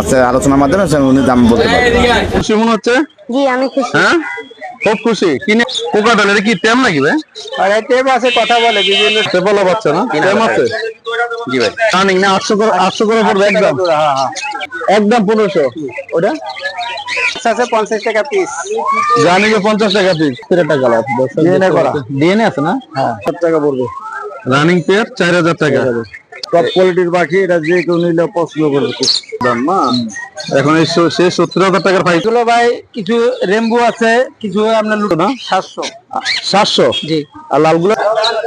আছে আলোচনার মাধ্যমে উনি দাম বলতে পারবেন খুশি মনে হচ্ছে? জি আমি খুশি। হ্যাঁ? খুব খুশি। কিনে পোকা ডাল এটা কি টেম নাকি ভাই? আরে টেপ আছে কথা বলে বিভিন্ন টেপলা বাচ্চা না? টেম আছে? জি ভাই। রানিং না আটশো করে আটশো করে পড়বে একদম। হ্যাঁ হ্যাঁ। একদম পনেরোশো। ওটা? আছে পঞ্চাশ টাকা পিস জানি যে পঞ্চাশ টাকা পিস টাকা কালার DNA করা। ডিএনএ আছে না? হ্যাঁ সব টাকা পড়বে। রানিং পেয়ার চার হাজার টাকা। টপ কোয়ালিটির পাখি এটা যে কেউ নিলে পছন্দ করবে। দাম না এখন এই সে সত্তর হাজার টাকার ফাইভ এগুলো ভাই কিছু রেমবো আছে কিছু আপনার লুটো না? সাতশো। সাতশো? জি। আর লালগুলো?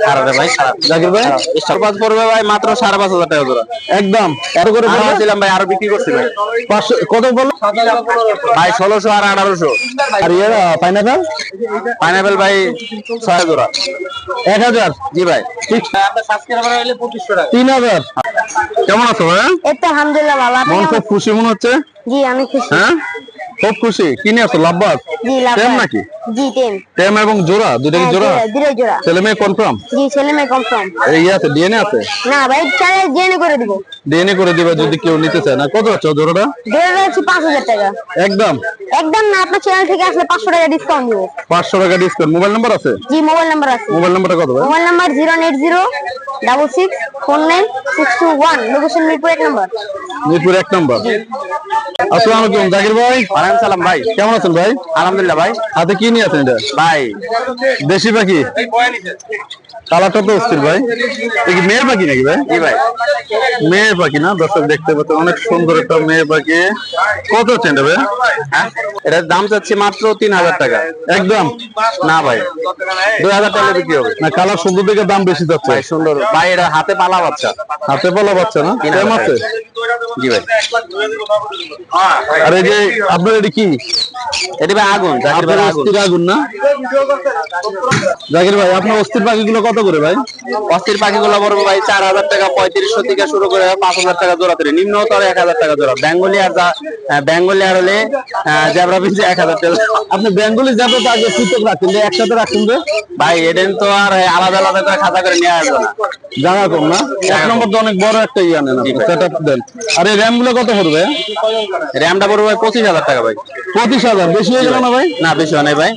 সারাটা ভাই জাকির ভাই? সরপাস পড়বে ভাই মাত্র সাড়ে পাঁচ হাজার টাকা জোড়া। একদম। এত করে ভাই আরও বিক্রি করছি ভাই। পাঁচশো কত বলল? ভাই ষোলোশো আর আঠারোশো। আর ইয়ে পাইনাপেল পাইনাপেল ভাই ছয় জোড়া। এক হাজার? জি ভাই। Fixed। সাবস্ক্রাইবার হলে পঁচিশশো টাকা তিন হাজার? কেমন আছো ভাই এই তো আলহামদুলিল্লাহ ভালো। আপনি মন খুব খুশি মনে হচ্ছে? জি আমি খুশি। হ্যাঁ? খুব খুশি। কি নিয়ে আসো লাভবাস? জি লাভ টেম নাকি? জি টেম টেম এবং জোড়া? দুইটা কি জোড়া? দিলে জোড়া। ছেলে মেয়ে কনফার্ম জি ছেলে মেয়ে কনফার্ম এই ইয়ে আছে ডিএনএ আছে? না ভাই চাইলে জেনে করে দিব। ডিএনএ করে দিবা যদি কেউ নিতে চায়। না কত হচ্ছে জোড়াটা? রয়েছে পাঁচ হাজার টাকা। একদম? একদম না আপনার চ্যানেল থেকে আসলে পাঁচশো টাকা ডিসকাউন্ট দিব পাঁচশো টাকা ডিসকাউন্ট মোবাইল নাম্বার আছে? জি মোবাইল নাম্বার আছে। মোবাইল নাম্বারটা কত ভাই? Mobile number zero eight zero double six four nine six two one location Mirpur এক নম্বর। মিরপুর এক নম্বর। আসসালামু আলাইকুম জাকির ভাই। ওয়ালাইকুম সালাম ভাই। কেমন আছেন ভাই? আলহামদুলিল্লাহ ভাই। হাতে কি নিয়ে আছেন এটা? ভাই। দেশি পাখি? কালারটা তো অস্থির ভাই। কি মেয়ের পাখি নাকি ভাই? জি ভাই। মেয়ে পাখি না? দর্শক দেখতে পাচ্ছে অনেক সুন্দর একটা মেয়ে পাখি। কত এটা ভাই? হ্যাঁ? এটার দাম চাচ্ছি মাত্র তিন হাজার টাকা। একদম? না ভাই। দুই হাজার টাকা বিক্রি হবে। না কালার সুন্দর দেখে দাম বেশি যাচ্ছে। ভাই সুন্দর। ভাই এটা হাতে পালা বাচ্চা। হাতে পালা বাচ্চা না? কেমন আছে? জি ভাই। আর যে আপনার এটা কি? এটা ভাই আগুন জাকির ভাই আগুন। আগুন না? জাকির ভাই আপনার অস্থির পাখিগুলো কত করে ভাই? অস্থির পাখিগুলো পড়বে ভাই চার হাজার টাকা পঁয়ত্রিশশো থেকে শুরু করে পাঁচ হাজার টাকা জোড়া ধরে। নিম্নতর এক হাজার টাকা জোড়া। বেঙ্গলি আর যা বেঙ্গলি আর হলে জেবরা পিস এক হাজার টাকা। আপনি বেঙ্গলি যাবে তো আগে পৃথক রাখছেন যে একসাথে রাখছেন যে? ভাই এডেন তো আর আলাদা আলাদা করে খাতা করে নিয়ে আসবে না। জায়গা কম না? এক নম্বর তো অনেক বড় একটা ইয়ে নেন সেট আপ দেন। আর এই র্যামগুলো কত পড়বে র্যামটা পড়বে ভাই পঁচিশ হাজার টাকা ভাই। পঁচিশ হাজার বেশি হয়ে গেল না ভাই? না বেশি হয় নাই ভাই।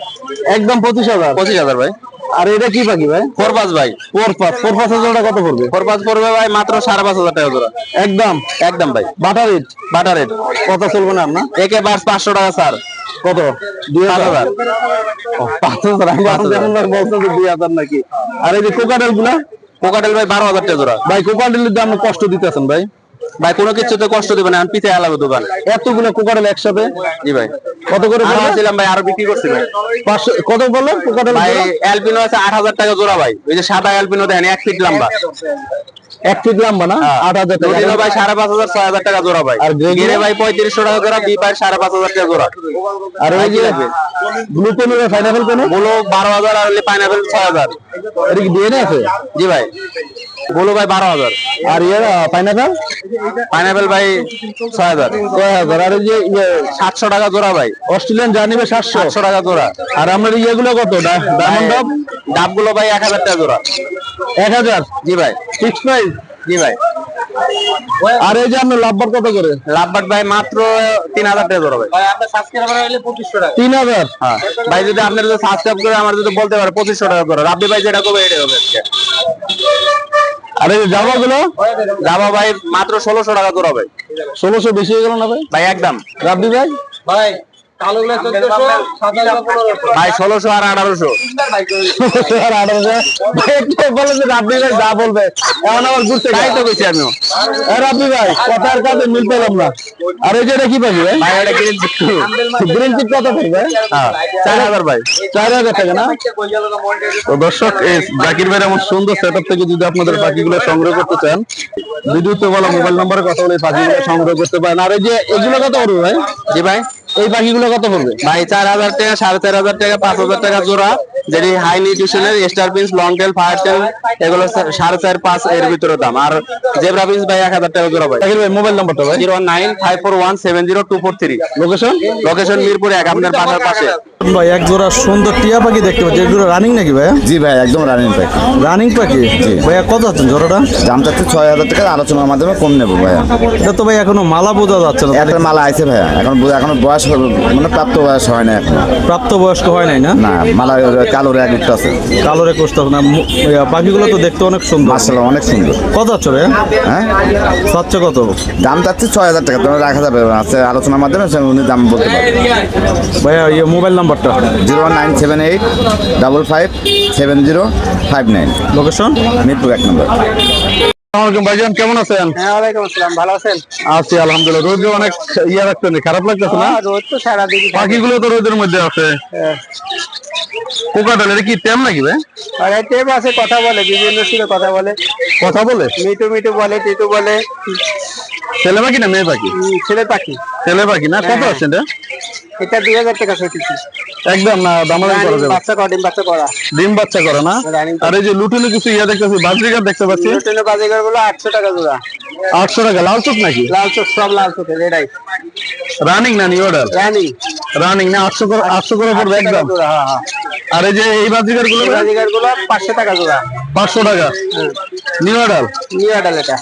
একদম পঁচিশ হাজার। পঁচিশ হাজার ভাই। আর এটা কি পাখি ভাই? ফোর পাঁচ ভাই। ফোর পাঁচ। ফোর পাঁচ হাজারটা কত পড়বে? ফোর পাঁচ পড়বে ভাই মাত্র সাড়ে পাঁচ হাজার টাকা জোড়া। একদম? একদম ভাই। Butter rate? Butter rate. কত চলবে না আপনার? একে বাস পাঁচশো টাকা স্যার কত? দুই হাজার? পাঁচ হাজার। আমি দুই হাজার নাকি। আর এই যে কোকাটেলগুলা কোকাটেল ভাই বারো হাজার টাকা জোড়া। ভাই কোকাটেলের দাম কষ্ট দিতেছেন ভাই। ভাই কোনো কিছুতে কষ্ট দিবে না। আমি পিছিয়ে আলাদা দোকান। এতগুলো কোকাটেল একসাথে? জি ভাই। কত করে আরও ভাই আরও বিক্রি করছি ভাই। কত বলল কোকাটেল ভাই অ্যালপিনো আছে আট হাজার টাকা জোড়া ভাই। ওই যে সাদা অ্যালপিনো দেন এক ফিট লম্বা। এক ফিট লম্বা না? আট হাজার টাকা। ভাই সাড়ে পাঁচ হাজার ছয় হাজার টাকা জোড়া ভাই। আর গ্রে ভাই পঁয়ত্রিশশো টাকা জোড়া বি ভাই সাড়ে পাঁচ হাজার টাকা জোড়া। আর ওই যে ব্লু পেন ফাইনাল পেন বলো বারো হাজার আর পাইনাপেল ছয় হাজার। এটা কি ডিএনএ আছে? জি ভাই। বলো ভাই বারো হাজার। আর ইয়ে পাইনাপেল পাইনাপেল ভাই ছয় হাজার। ছয় হাজার। আর এই যে ইয়ে সাতশো টাকা জোড়া ভাই। অস্ট্রেলিয়ান যা নিবে সাতশো। সাতশো টাকা জোড়া। আর আপনার ইয়েগুলো কত? ডায়মন্ড ডাব ডাবগুলো ভাই এক হাজার টাকা জোড়া। এক হাজার? জি ভাই। ফিক্স প্রাইস জি ভাই। আর এই যে আপনার লাভবার কত করে? লাভবাট ভাই মাত্র তিন হাজার টাকা জোড়া ভাই। তিন হাজার? হ্যাঁ। ভাই যদি আপনার যদি সাবস্ক্রাইব করে আমার যদি বলতে পারে পঁচিশশো টাকা করে রাব্বি ভাই যেটা করবে এটাই হবে আজকে। আর এই জামা গুলো? জামা ভাই মাত্র ষোলোশো টাকা করাবে ষোলোশো বেশি হয়ে গেল না ভাই? ভাই একদম। রাব্বি ভাই? ভাই ভাই ষোলোশো আর আঠারোশো। আর আঠারোশো? বলে যে রাব্বি ভাই যা বলবে। এমন আমার ঘুরতে তাই তো আমিও। রাব্বি ভাই কথার কাজে মিল পেলাম না। আর এই যে এটা কি পাবি ভাই? ভাই এটা গ্রিন চিকু গ্রিন চিপ কত পড়বে হ্যাঁ চার হাজার ভাই। চার হাজার টাকা না? তো দর্শক এই জাকির ভাইয়ের এমন সুন্দর সেটআপ থেকে যদি আপনাদের পাখিগুলো সংগ্রহ করতে চান ভিডিওতে বলা মোবাইল নম্বরে কথা বলে পাখিগুলো সংগ্রহ করতে পারেন। আর এই যে এগুলো কত পড়বে ভাই? জি ভাই। এই পাখিগুলো কত পড়বে? ভাই চার হাজার টাকা সাড়ে চার হাজার টাকা পাঁচ হাজার টাকা জোড়া যেটি high নিউট্রিশনের star pins long tail fire tail এগুলো সাড়ে চার পাঁচ এর ভিতরে দাম। আর জেব্রা পিন্স ভাই এক হাজার টাকা জোড়া ভাই। ভাই মোবাইল নাম্বারটা ভাই। Zero nine five four one seven zero two four three. Location location Mirpur এক আপনার বাসার পাশে। ভাই এক জোড়া সুন্দর টিয়া পাখি দেখতে পাচ্ছি। এগুলো রানিং নাকি ভাইয়া? জি ভাই একদম রানিং পাই রানিং পাখি? জি। ভাইয়া কত আছেন জোড়াটা? দাম চাচ্ছে ছয় হাজার টাকা আলোচনার মাধ্যমে কম নেব ভাইয়া। এটা তো ভাই এখনও মালা বোঝা যাচ্ছে না। একটা মালা আছে ভাইয়া এখন এখন বয়স হবে- মানে প্রাপ্ত বয়স হয় না এখন। প্রাপ্ত বয়স্ক হয় নাই না? না মালা কালো একটা আছে। কালোরে কষ্ট হবে না পাখিগুলো তো দেখতে অনেক সুন্দর। মার্শাল অনেক সুন্দর। কত আছে রে? হ্যাঁ? চাচ্ছে কত? দাম চাচ্ছে ছয় হাজার টাকা তোমার রাখা যাবে। আছে আলোচনার মাধ্যমে উনি দাম বলতে পারবে। ভাইয়া ইয়ে মোবাইল নাম্বারটা? Zero nine seven eight double five seven zero five nine. Location Mirpur এক নম্বর। আসসালামাইকুম ভাইজান কেমন আছেন? হ্যাঁ ওয়ালাইকুম আসসালাম ভালো আছেন? আছি আলহামদুলিল্লাহ। রোদ অনেক ইয়া রাখতেন খারাপ লাগতেছে না? রোদ তো সারাদিন পাখিগুলো তো রোদের মধ্যে আছে। পোকাটাল এটা কি তেম নাকি ভাই? আর টেপ আছে কথা বলে বিভিন্ন সুরে কথা বলে। কথা বলে? মিটু মিটু বলে টিটু বলে। ছেলে পাখি না মেয়ে পাখি? ছেলে পাখি। ছেলে পাখি না? কত আছে এটা? এটা দুই হাজার টাকা ছুটিছি। একদম না দামাদামি করা যাবে। বাচ্চা করা ডিম বাচ্চা করা। ডিম বাচ্চা করে না? আর এই যে লুটুনে কিছু ইয়া দেখতেছি বাজরিকার দেখতে পাচ্ছি? ট্রেনে বাজিগারগুলো আটশো টাকা জোড়া। আটশো টাকা লাল চোখ নাকি? লাল চোখ সব লাল চোখে রেডাই রানিং না অর্ডার রানি। রানিং না আটশো করে আটশো করে পড়বে একদম। হ্যাঁ হ্যাঁ। আর এই যে এই বাজরিকারগুলো বাজিগারগুলো পাঁচশো টাকা জোড়া। পাঁচশো টাকা। নিউ অর্ডার নিউ আডাল এটা।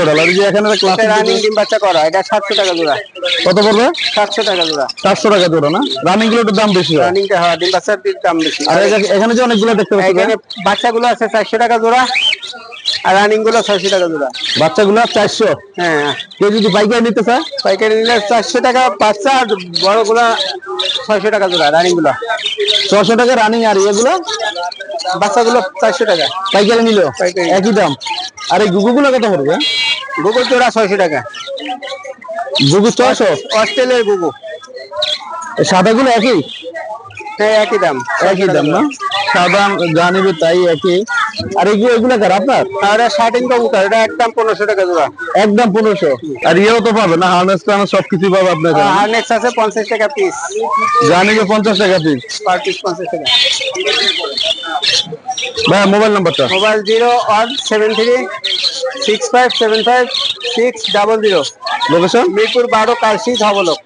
অর্ডার আর যে এখানে ক্লাস রানিং ডিম বাচ্চা করা এটা সাতশো টাকা জোড়া। কত পড়বে? সাতশো টাকা জোড়া। চারশো টাকা জোড়া না? রানিংগুলো একটু দাম বেশি হয়। রানিংটা হয় ডিম বাচ্চার দাম বেশি। আর এখানে যে অনেকগুলো দেখতে পাচ্ছি এখানে বাচ্চাগুলো আছে চারশো টাকা জোড়া আর রানিংগুলো ছয়শো টাকা জোড়া। বাচ্চাগুলো চারশো? হ্যাঁ কেউ যদি পাইকারি নিতে চায়? পাইকারি নিলে চারশো টাকা বাচ্চা আর বড়গুলা ছয়শো টাকা জোড়া রানিংগুলো ছশো টাকা রানিং আর এগুলো বাচ্চাগুলো চারশো টাকা। পাইকারি নিল। একই দাম। আর এই গুগুগুলো কত পড়বে? গুগল জোড়া ছয়শো টাকা। গুগু ছশো অস্ট্রেলিয়ার গুগু। সাদাগুলো একই? হ্যাঁ একই দাম। একই দাম না? সাদা জানিবে তাই একই। আর এগুলো এগুলো কার? আপনার? আর শার্টিং কবুতর এটা একদম পনেরোশো টাকা জোড়া। একদম পনেরোশো। আর ইয়েও তো পাবে না? হার্নেস টার্নেস সবকিছু পাবে আপনার এখানে। হারনেক্স আছে পঞ্চাশ টাকা পিস জানিবে পঞ্চাশ টাকা পিস পার পিস পঞ্চাশ টাকা। ভাইয়া মোবাইল নাম্বারটা mobile zero one seven three six five seven five six double zero location Mirpur বারো ধবলক।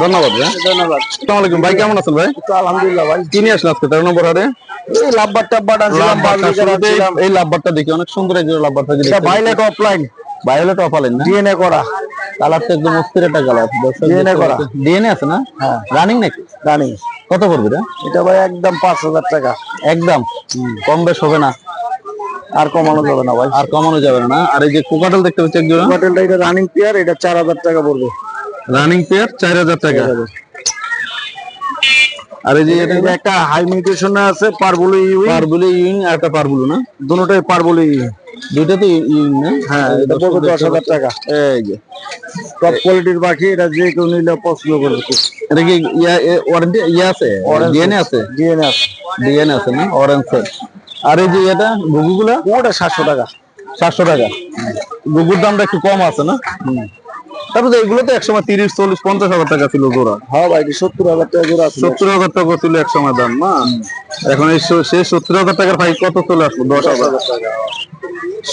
ধন্যবাদ ভাই। ধন্যবাদ। আসসালামু আলাইকুম ভাই কেমন আছেন ভাই? তো আলহামদুলিল্লাহ ভাই। আসলেন আজকে? তেরো নম্বর হারে এই লাভবার টাব্বার আনছিলাম এই লাভবারটা দেখি অনেক সুন্দর একজন লাভবার থাকে এটা ভাইলেট অফলাইন ভায়োলেট অফালেন না? ডিএনএ করা। কালারটা একদম অস্থির একটা কালার। DNA করা। ডিএনএ আছে না? হ্যাঁ। রানিং নাকি? রানিং কত পড়বে এটা? ভাই একদম পাঁচ হাজার টাকা। একদম? কম বেশ হবে না। আর কমানো যাবে না ভাই। আর কমানো যাবে না। আর এই যে কোকাটেল দেখতে পাচ্ছি একজন হোটেলটা এটা রানিং পেয়ার এটা চার হাজার টাকা পড়বে। রানিং পেয়ার চার হাজার টাকা। আর এই যে এটা একটা হাই মিউটেশন আছে পারবুলো ইউই পারবুলি ইউইং আর একটা পারবুলো না? দুটোটাই পারবুলো ইউই দুইটা তো ইউইং না? হ্যাঁ এটা পড়বে দশ হাজার টাকা। এই যে। টপ কোয়ালিটির পাখি এটা যে কেউ নিলে পছন্দ করবে। এটা কি ইয়া ওয়ারেন্টি ইয়া আছে? ডিএনএ আছে? ডিএনএ আছে। ডিএনএ আছে না? অরেঞ্জ আর এই যে এটা গুগুগুলা ওটা সাতশো টাকা। সাতশো টাকা। গুগুর দামটা একটু কম আছে না? তারপরে এগুলো তো একসময় তিরিশ চল্লিশ পঞ্চাশ হাজার টাকা ছিল জোড়া। হ্যাঁ ভাই সত্তর হাজার টাকা জোড়া সত্তর হাজার টাকা ছিল এক সময় দাম না? এখন এই সেই সত্তর হাজার টাকার ভাই কত চলে আসলো? দশ হাজার।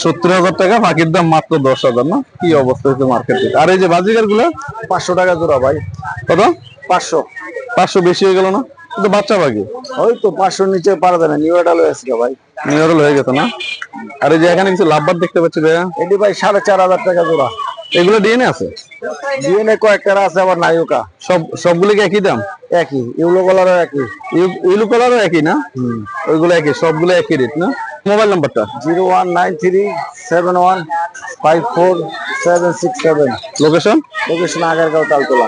সত্তর হাজার টাকা। পাখির দাম মাত্র দশ হাজার না? কি অবস্থা হয়েছে মার্কেটে আর এই যে বাজিকারগুলা পাঁচশো টাকা জোড়া ভাই। কত? পাঁচশো। পাঁচশো বেশি হয়ে গেল না? কিন্তু বাচ্চা পাখি ওই তো পাঁচশোর নিচে পারা না নিউ এডাল হয়েছে ভাই। নিউরাল হয়ে গেছে না? আর এই যে এখানে কিছু লাভবার দেখতে পাচ্ছি ভাইয়া? এটি ভাই সাড়ে চার হাজার টাকা জোড়া। এগুলো ডিএনএ আছে? ডিএনএ কয়েকটা আছে আবার নায়কা সব সবগুলো একই দাম? একই ইউলো কালারও একই। ইউলু কালারও একই না? ওইগুলো একই সবগুলো একই রেট না? মোবাইল নাম্বারটা zero one nine three seven one five four seven six seven. Location location Agargaon Taltala.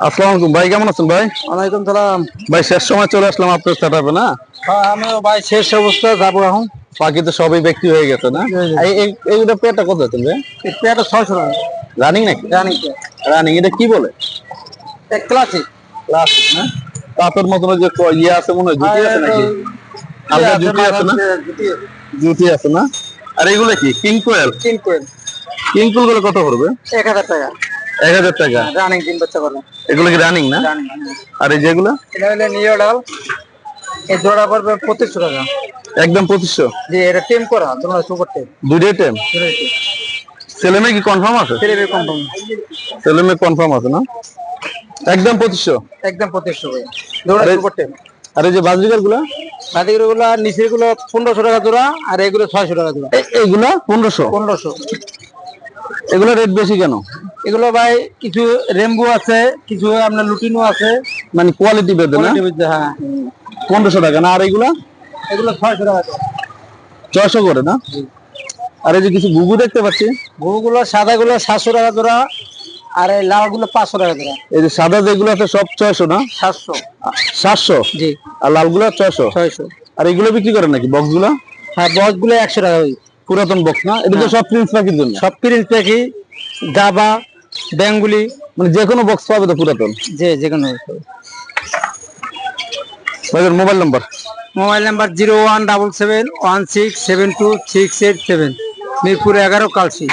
আসসালামু আলাইকুম। ভাই কেমন আছেন ভাই? ওয়ালাইকুম সালাম। ভাই শেষ সময় চলে আসলাম আপনার না? হ্যাঁ আমিও ভাই শেষ অবস্থা যাব এখন। বাকি তো সবই ব্যক্তি হয়ে গেছে না? পেয়ারটা কত আছে ভাই পেয়ারটা ছয়শো টাকা। রানিং নাকি? জানি রানিং এটা কি বলে? ক্লাসিক ক্লাসিক না? মতন যে ইয়ে আছে মনে হয় জুতি আছে নাকি? জুতি আছে না? জুতি আছে। না? আর এগুলো কি? কিং কোয়েল তিন কোয়েল কিং কোয়েলগুলো কত পড়বে? এক হাজার টাকা। এক হাজার টাকা? রানিং তিন বাচ্চা করব এগুলো কি রানিং না? আর এই যেগুলো? এটা হলে নিউ ডাল। এই জোড়া পড়বে পঁচিশশো টাকা। একদম পঁচিশশো? যে এটা টেম করা তোমরা সুপার টেম দুইটাই টাইম ছেলে মেয়ে কি কনফার্ম আছে? ছেলে মেয়ে কনফার্ম ছেলে মেয়ে কনফার্ম আছে না? একদম পঁচিশশো? একদম পঁচিশশো ভাই জোড়া সুপার টেম আর এই যে বাজরিকারগুলা বাদিকেরগুলো নিচেরগুলো পনেরোশো টাকা জোড়া আর এগুলো ছয়শো টাকা জোড়া। এইগুলা পনেরোশো? পনেরোশো। এগুলো রেট বেশি কেন? এগুলো ভাই কিছু রেমবো আছে কিছু আপনার লুটিনো আছে। মানে কোয়ালিটি বেঁধে না হ্যাঁ। পনেরোশো টাকা না আর এইগুলা এগুলো ছয়শো টাকা ছয়শো করে না? আর এই যে কিছু ঘুঘু দেখতে পাচ্ছি? ঘুঘুগুলো সাদা গুলো সাতশো টাকা জোড়া আর এই লালগুলো পাঁচশো টাকা জোড়া এই যে সাদা যেগুলো আছে সব ছয়শো না? সাতশো। সাতশো? জি। আর লালগুলো ছয়শো? ছয়শো। আর এগুলো বিক্রি করেন নাকি বক্সগুলো? হ্যাঁ বসগুলো একশো টাকা ওই পুরাতন বক্স না? এটা তো সব প্রিন্স পাখির জন্য? সব প্রিন্স পাখি দাবা ব্যাঙ্গুলি মানে যে কোনো বক্স পাবে তো পুরাতন। যে যে কোনো mobile number mobile number zero one double seven one six seven two six eight seven Mirpur এগারো কালসি